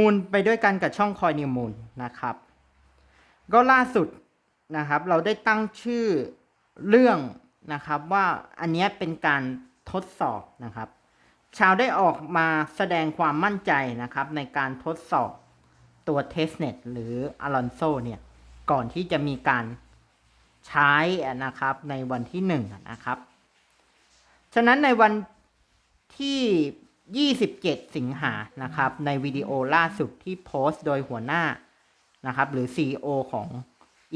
มูลไปด้วยกันกับช่องคอยนิวมูลนะครับ ก็ล่าสุดนะครับเราได้ตั้งชื่อเรื่องนะครับว่าอันนี้เป็นการทดสอบนะครับ ชาวได้ออกมาแสดงความมั่นใจนะครับ ในการทดสอบตัวเทสเน็ตหรืออลอนโซเนี่ยก่อนที่จะมีการใช้นะครับในวันที่หนึ่งนะครับ ฉะนั้นในวันที่ 27 สิงหานะครับ ในวิดีโอล่าสุดที่โพสต์โดยหัวหน้านะครับ หรือ CEO ของ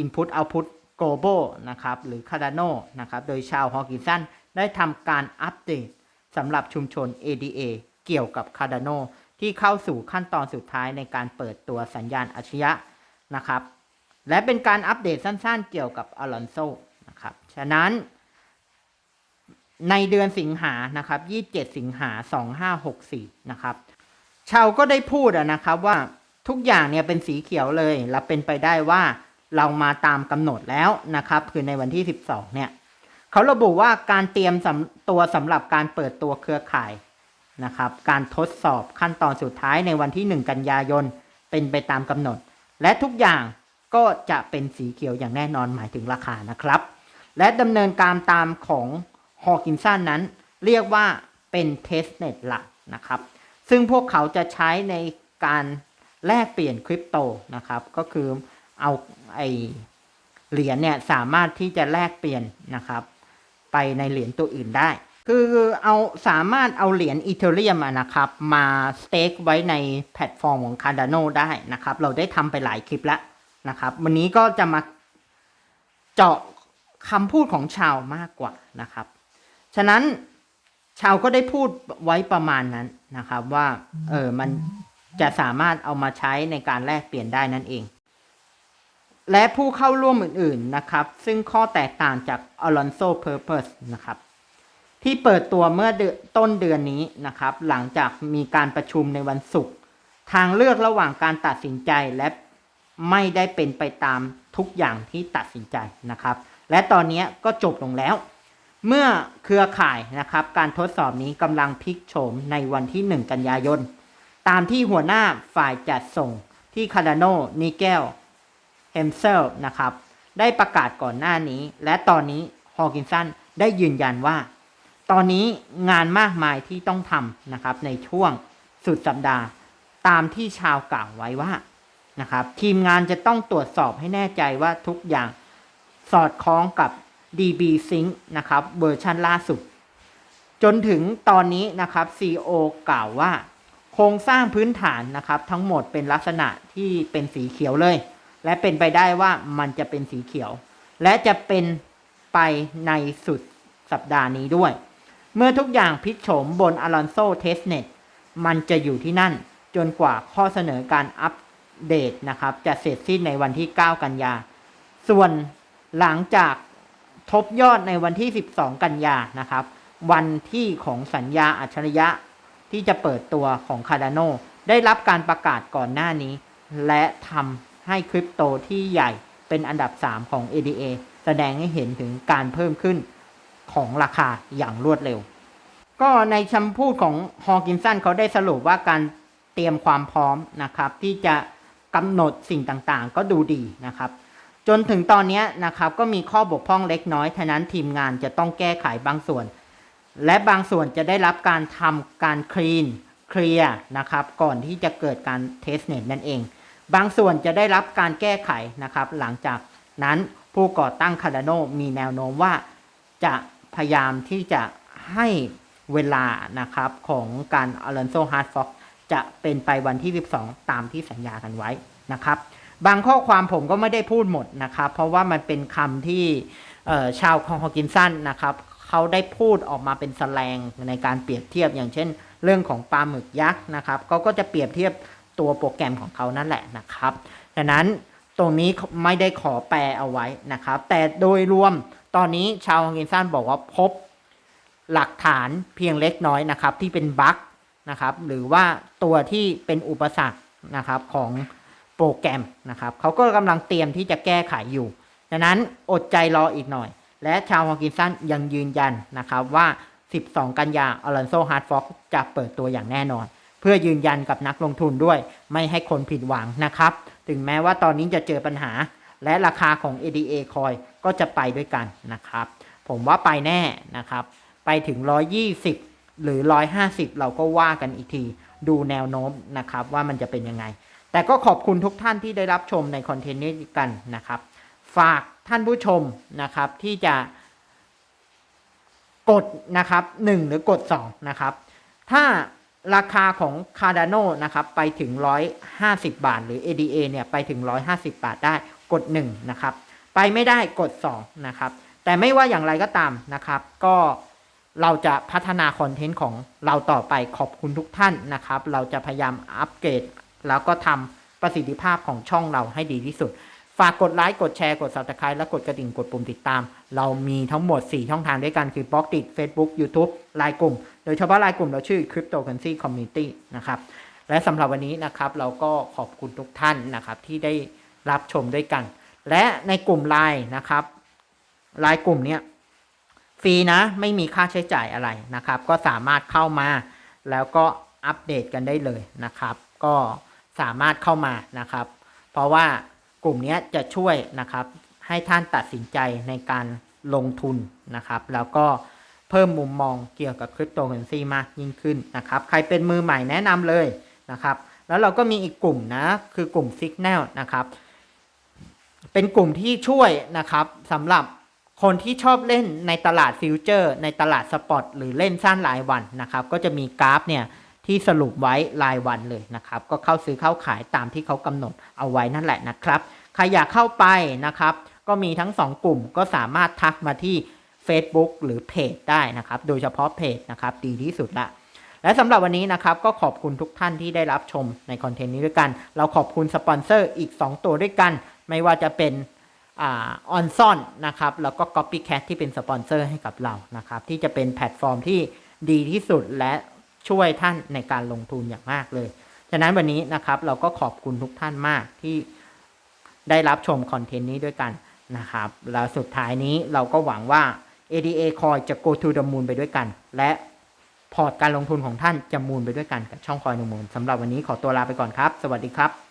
Input Output Global นะครับ หรือ Cardano นะครับ โดยชาวฮอกินสันได้ทำการอัปเดตสำหรับชุมชน ADA เกี่ยวกับ Cardano ที่เข้าสู่ขั้นตอนสุดท้ายในการเปิดตัวสัญญาณอัจฉริยะนะครับ และเป็นการอัปเดตสั้นๆ เกี่ยวกับอลอนโซนะครับ ฉะนั้น ในเดือนสิงหานะครับ27 สิงหา 2564 นะครับชาวก็ได้พูดอะนะครับว่าทุกอย่างเนี่ยเป็นสีเขียวเลยและเป็นไปได้ว่าเรามาตามกำหนดแล้วนะครับ คือในวันที่ 12 เนี่ยเขาระบุว่าการเตรียมตัวสำหรับการเปิดตัวเครือข่ายนะครับ การทดสอบขั้นตอนสุดท้ายในวันที่ 1 กันยายน เป็นไปตามกำหนด และทุกอย่างก็จะเป็นสีเขียวอย่างแน่นอนหมายถึงราคานะครับ และดำเนินการตามของ ฮอกินสันนั้นเรียกว่าเป็นเทสเน็ตหลักนะครับ ซึ่งพวกเขาจะใช้ในการแลกเปลี่ยนคริปโตนะครับ ก็คือเอาไอเหรียญเนี่ยสามารถที่จะแลกเปลี่ยนนะครับ ไปในเหรียญตัวอื่นได้ คือเอาสามารถเอาเหรียญอีเทเรียมนะครับ มาสเต็กไว้ในแพลตฟอร์มของ Cardano ได้นะครับ เราได้ทำไปหลายคลิปแล้วนะครับ วันนี้ก็จะมาเจาะคำพูดของชาวมากกว่านะครับ ฉะนั้นชาวก็ได้พูดไว้ประมาณนั้นนะครับ ว่าเออมันจะสามารถเอามาใช้ในการแลกเปลี่ยนได้นั่นเอง และผู้เข้าร่วมอื่นๆนะครับ ซึ่งข้อแตกต่างจาก Alonso Purpose นะครับ ที่เปิดตัวเมื่อต้นเดือนนี้นะครับ หลังจากมีการประชุมในวันศุกร์ทางเลือกระหว่างการตัดสินใจและไม่ได้เป็นไปตามทุกอย่างที่ตัดสินใจนะครับ และตอนนี้ก็จบลงแล้ว เมื่อเครือข่ายนะครับการทดสอบนี้กำลังพลิกโฉมในวันที่ 1 กันยายน ตามที่หัวหน้าฝ่ายจัดส่งที่คาร์ดาโนนิเกลเฮมเซลนะครับ ได้ประกาศก่อนหน้านี้ และตอนนี้ฮอกินสันได้ยืนยันว่า ตอนนี้งานมากมายที่ต้องทำนะครับในช่วงสุดสัปดาห์ ตามที่ชาวกล่าวไว้ว่านะครับทีมงานจะต้องตรวจสอบให้แน่ใจว่าทุกอย่างสอดคล้องกับ DB Sync นะครับเวอร์ชันล่าสุด จนถึงตอนนี้นะครับ CEO กล่าวว่า โครงสร้างพื้นฐานนะครับ ทั้งหมดเป็นลักษณะที่เป็นสีเขียวเลย และเป็นไปได้ว่ามันจะเป็นสีเขียว และจะเป็นไปในสุดสัปดาห์นี้ด้วย เมื่อทุกอย่างพลิกโฉมบน Alonso Testnet มันจะอยู่ที่นั่นจนกว่าข้อเสนอการอัปเดตนะครับ จะเสร็จสิ้นในวันที่ 9 กันยา ส่วนหลังจาก ทบยอดในวันที่ 12 กันยานะครับ วันที่ของสัญญาอัจฉริยะที่จะเปิดตัวของ Cardano ได้รับการประกาศก่อนหน้านี้ และทำให้คริปโตที่ใหญ่เป็นอันดับ 3 ของ ADA แสดงให้เห็นถึงการเพิ่มขึ้นของราคาอย่างรวดเร็ว ก็ในคำพูดของฮอกินสันเขาได้สรุปว่าการเตรียมความพร้อมนะครับ ที่จะกำหนดสิ่งต่างๆ ก็ดูดีนะครับ จนถึงตอนนี้นะครับก็มีข้อบกพร่องเล็กน้อยฉะนั้นทีมงานจะต้องแก้ไขบางส่วน และบางส่วนจะได้รับการทำการคลีนเคลียร์นะครับก่อนที่จะเกิดการเทสเน็ตนั่นเอง บางส่วนจะได้รับการแก้ไขนะครับหลังจากนั้นผู้ก่อตั้ง Cardano มีแนวโน้มว่าจะพยายามที่จะให้เวลานะครับของการ Alonso Hard Fork จะเป็นไปวันที่ 12 ตามที่สัญญากันไว้นะครับ บางข้อความผมก็ไม่ได้พูดหมดนะครับ เพราะว่ามันเป็นคำที่ชาวคองฮอกินสันนะครับเขาได้พูดออกมาเป็นสแสลงในการเปรียบเทียบอย่างเช่น เรื่องของปลาหมึกยักษ์นะครับเขาก็จะเปรียบเทียบตัวโปรแกรมของเขานั่นแหละนะครับดังนั้นตรงนี้ไม่ได้ขอแปลเอาไว้นะครับ แต่โดยรวมตอนนี้ชาวฮอกินสันบอกว่าพบหลักฐานเพียงเล็กน้อยนะครับ ที่เป็นบั๊กนะครับ หรือว่าตัวที่เป็นอุปสรรคนะครับของ โปรแกรมนะครับเขาก็กำลังเตรียมที่จะแก้ไขอยู่ดังนั้นอดใจรออีกหน่อย และชาวฮอกินสันยังยืนยันนะครับว่า 12 กันยาอลันโซฮาร์ดฟ็อกจะเปิดตัวอย่างแน่นอน เพื่อยืนยันกับนักลงทุนด้วย ไม่ให้คนผิดหวังนะครับ ถึงแม้ว่าตอนนี้จะเจอปัญหา และราคาของ ADA คอยก็จะไปด้วยกันนะครับ ผมว่าไปแน่นะครับ ไปถึง 120 หรือ 150 เราก็ว่ากันอีกที ดูแนวโน้มนะครับว่ามันจะเป็นยังไง แต่ก็ขอบคุณทุกท่านที่ได้รับชมในคอนเทนต์นี้กันนะครับ ฝากท่านผู้ชมนะครับที่จะกดนะครับ1หรือกด2นะครับ ถ้าราคาของ Cardano นะครับไปถึง 150 บาท หรือ ADA เนี่ยไปถึง 150 บาทได้กด1นะครับไปไม่ได้กด2นะครับแต่ไม่ว่าอย่างไรก็ตามนะครับ ก็เราจะพัฒนาคอนเทนต์ของเราต่อไปขอบคุณทุกท่านนะครับ เราจะพยายามอัปเกรด แล้วก็ทำประสิทธิภาพของช่องเราให้ดีที่สุด ฝากกดไลค์ กดแชร์ กด subscribe และกดกระดิ่ง กดปุ่มติดตาม เรามีทั้งหมด 4 ช่องทางด้วยกัน คือบล็อกติด Facebook YouTube ไลน์กลุ่ม โดยเฉพาะไลน์กลุ่มเราชื่อ Cryptocurrency Community นะครับ และสำหรับวันนี้นะครับเราก็ขอบคุณทุกท่านนะครับที่ได้รับชมด้วยกัน และในกลุ่มไลน์นะครับไลน์กลุ่มเนี้ยฟรีนะไม่มีค่าใช้จ่ายอะไรนะครับ ก็สามารถเข้ามาแล้วก็อัปเดตกันได้เลยนะครับ ก็ สามารถเข้ามานะครับ เพราะว่ากลุ่มนี้จะช่วยนะครับให้ท่านตัดสินใจในการลงทุนนะครับ แล้วก็เพิ่มมุมมองเกี่ยวกับคริปโตเคอเรนซีมากยิ่งขึ้นนะครับ ใครเป็นมือใหม่แนะนำเลยนะครับ แล้วเราก็มีอีกกลุ่มนะคือกลุ่ม Signal นะครับ เป็นกลุ่มที่ช่วยนะครับสำหรับคนที่ชอบเล่นในตลาดฟิวเจอร์ ในตลาดสปอตหรือเล่นสั้นรายวันนะครับ ก็จะมีกราฟเนี่ย ที่สรุปไว้รายวันเลยนะครับ ก็เข้าซื้อเข้าขายตามที่เขากำหนดเอาไว้นั่นแหละนะครับ ใครอยากเข้าไปนะครับ ก็มีทั้ง 2 กลุ่มก็สามารถทักมาที่ Facebook หรือเพจได้นะครับ โดยเฉพาะเพจนะครับดีที่สุดละ และสำหรับวันนี้นะครับก็ขอบคุณทุกท่านที่ได้รับชมในคอนเทนต์นี้ด้วยกัน เราขอบคุณสปอนเซอร์อีก 2 ตัวด้วยกัน ไม่ว่าจะเป็นออนซอนนะครับ แล้วก็ Copycat ที่เป็นสปอนเซอร์ให้กับเรานะครับ ที่จะเป็นแพลตฟอร์มที่ดีที่สุดและ ช่วยท่านในการลงทุนอย่างมากเลย ฉะนั้นวันนี้นะครับเราก็ขอบคุณทุกท่านมากที่ได้รับชมคอนเทนต์นี้ด้วยกันนะครับ แล้วสุดท้ายนี้เราก็หวังว่า ADA Coin จะ go to the moon ไปด้วยกัน และพอร์ตการลงทุนของท่านจะมูลไปด้วยกันกับช่องคอยนูมูลสำหรับวันนี้ขอตัวลาไปก่อนครับ สวัสดีครับ